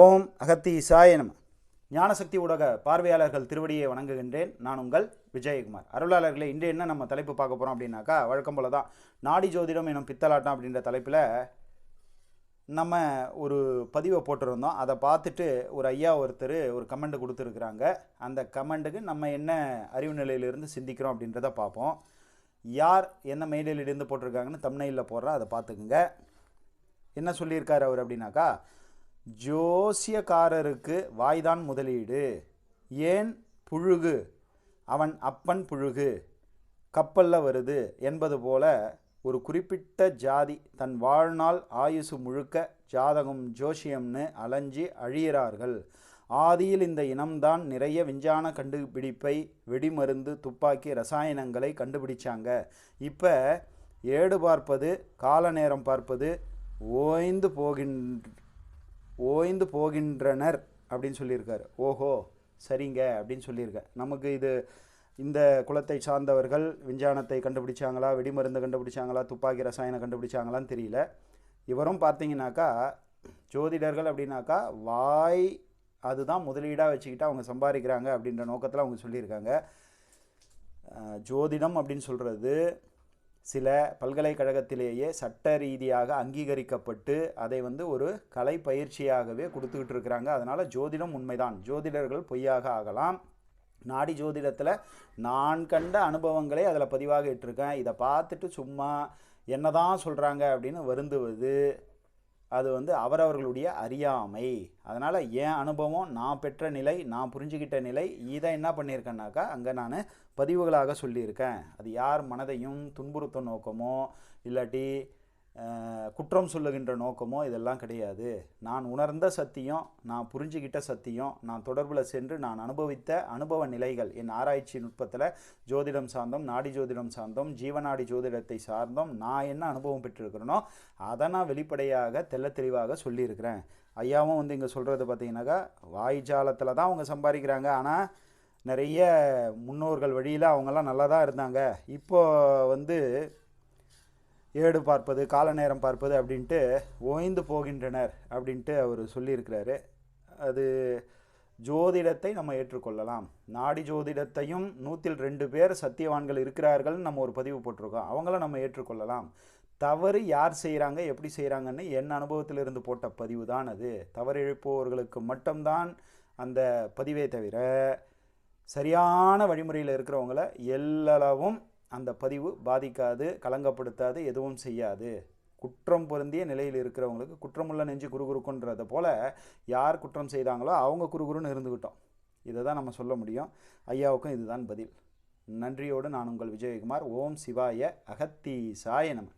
ஓம் அகத்தி இசாய நம. ஞானசக்தி ஊடக பார்வையாளர்கள் திருவடியை வணங்குகின்றேன். நான் உங்கள் விஜயகுமார். அருளாளர்களே இன்று என்ன நம்ம தலைப்பு பார்க்க போகிறோம் அப்படின்னாக்கா வழக்கம் போல தான் நாடி ஜோதிடம் எனும் பித்தலாட்டம் அப்படின்ற தலைப்பில் நம்ம ஒரு பதிவை போட்டிருந்தோம். அதை பார்த்துட்டு ஒரு ஐயா ஒருத்தர் ஒரு கமெண்ட் கொடுத்துருக்குறாங்க. அந்த கமெண்ட்டுக்கு நம்ம என்ன அறிவு நிலையிலிருந்து சிந்திக்கிறோம் அப்படின்றத பார்ப்போம். யார் என்ன மெயிலிலிருந்து போட்டிருக்காங்கன்னு தமிழ்நெல்லில் போடுறா அதை பார்த்துக்குங்க. என்ன சொல்லியிருக்காரு அவர் அப்படின்னாக்கா ஜோசியக்காரருக்கு வாய்தான் முதலீடு. ஏன் புழுகு? அவன் அப்பன் புழுகு. கப்பலில் வருது என்பது போல ஒரு குறிப்பிட்ட ஜாதி தன் வாழ்நாள் ஆயுசு முழுக்க ஜாதகம் ஜோசியம்னு அலைஞ்சி அழியிறார்கள். ஆதியில் இந்த இனம்தான் நிறைய விஞ்ஞான கண்டுபிடிப்பை வெடிமருந்து துப்பாக்கி ரசாயனங்களை கண்டுபிடிச்சாங்க. இப்போ ஏடு பார்ப்பது கால நேரம் பார்ப்பது ஓய்ந்து போகின்ற ஓய்ந்து போகின்றனர் அப்படின்னு சொல்லியிருக்காரு. ஓஹோ சரிங்க அப்படின்னு சொல்லியிருக்கேன் நமக்கு இது இந்த குலத்தை சார்ந்தவர்கள் விஞ்ஞானத்தை கண்டுபிடிச்சாங்களா வெடிமருந்து கண்டுபிடிச்சாங்களா துப்பாக்கி ரசாயனம் கண்டுபிடிச்சாங்களான்னு தெரியல. இவரும் பார்த்தீங்கன்னாக்கா ஜோதிடர்கள் அப்படின்னாக்கா வாய் அதுதான் முதலீடாக வச்சுக்கிட்டு அவங்க சம்பாதிக்கிறாங்க அப்படின்ற நோக்கத்தில் அவங்க சொல்லியிருக்காங்க. ஜோதிடம் அப்படின்னு சொல்கிறது சில பல்கலைக்கழகத்திலேயே சட்ட ரீதியாக அங்கீகரிக்கப்பட்டு அதை வந்து ஒரு கலை பயிற்சியாகவே கொடுத்துக்கிட்டு இருக்கிறாங்க. அதனால் ஜோதிடம் உண்மைதான். ஜோதிடர்கள் பொய்யாக ஆகலாம். நாடி ஜோதிடத்தில் நான் கண்ட அனுபவங்களே அதில் பதிவாக இட்டிருக்கேன். இதை பார்த்துட்டு சும்மா என்னதான் சொல்கிறாங்க அப்படின்னு வருந்துவது அது வந்து அவரவர்களுடைய அறியாமை. அதனால் என் அனுபவம் நான் பெற்ற நிலை நான் புரிஞ்சுக்கிட்ட நிலை இதை என்ன பண்ணியிருக்கேன்னாக்கா அங்கே நான் பதிவுகளாக சொல்லியிருக்கேன். அது யார் மனதையும் துன்புறுத்த நோக்கமோ இல்லாட்டி குற்றம் சொல்லுகின்ற நோக்கமோ இதெல்லாம் கிடையாது. நான் உணர்ந்த சத்தியம் நான் புரிஞ்சுக்கிட்ட சத்தியம் நான் தொடர்பில் சென்று நான் அனுபவித்த அனுபவ நிலைகள். என் ஆராய்ச்சி நுட்பத்தில் ஜோதிடம் சார்ந்தோம் நாடி ஜோதிடம் சார்ந்தோம் ஜீவநாடி ஜோதிடத்தை சார்ந்தோம் நான் என்ன அனுபவம் பெற்றிருக்கிறேனோ அதை நான் வெளிப்படையாக தெல்ல தெளிவாக சொல்லியிருக்கிறேன். ஐயாவும் வந்து இங்கே சொல்கிறது பார்த்தீங்கன்னாக்கா வாய்ஜாலத்தில் தான் அவங்க சம்பாதிக்கிறாங்க. ஆனால் நிறைய முன்னோர்கள் வழியில் அவங்கெல்லாம் நல்லா தான் இருந்தாங்க. இப்போ வந்து ஏடு பார்ப்பது கால நேரம் பார்ப்பது அப்படின்ட்டு ஓய்ந்து போகின்றனர் அப்படின்ட்டு அவர் சொல்லியிருக்கிறாரு. அது ஜோதிடத்தை நம்ம ஏற்றுக்கொள்ளலாம். நாடி ஜோதிடத்தையும் நூற்றில் ரெண்டு பேர் சத்தியவான்கள் இருக்கிறார்கள்னு நம்ம ஒரு பதிவு போட்டிருக்கோம். அவங்கள நம்ம ஏற்றுக்கொள்ளலாம். தவறு யார் செய்கிறாங்க எப்படி செய்கிறாங்கன்னு என் அனுபவத்திலிருந்து போட்ட பதிவு தான் அது. தவறு இழைப்பவர்களுக்கு மட்டும்தான் அந்த பதிவே தவிர சரியான வழிமுறையில் இருக்கிறவங்கள எல்லளவும் அந்த பதிவு பாதிக்காது கலங்கப்படுத்தாது எதுவும் செய்யாது. குற்றம் பொருந்திய நிலையில் இருக்கிறவங்களுக்கு குற்றமுள்ள நெஞ்சு குறுகுறுக்குன்றதை போல் யார் குற்றம் செய்தாங்களோ அவங்க குறுகுறுன்னு இருந்துக்கிட்டோம் இதை தான் நம்ம சொல்ல முடியும். ஐயாவுக்கும் இதுதான் பதில். நன்றியோடு நான் உங்கள் விஜயகுமார். ஓம் சிவாய அகத்தீசாய நம.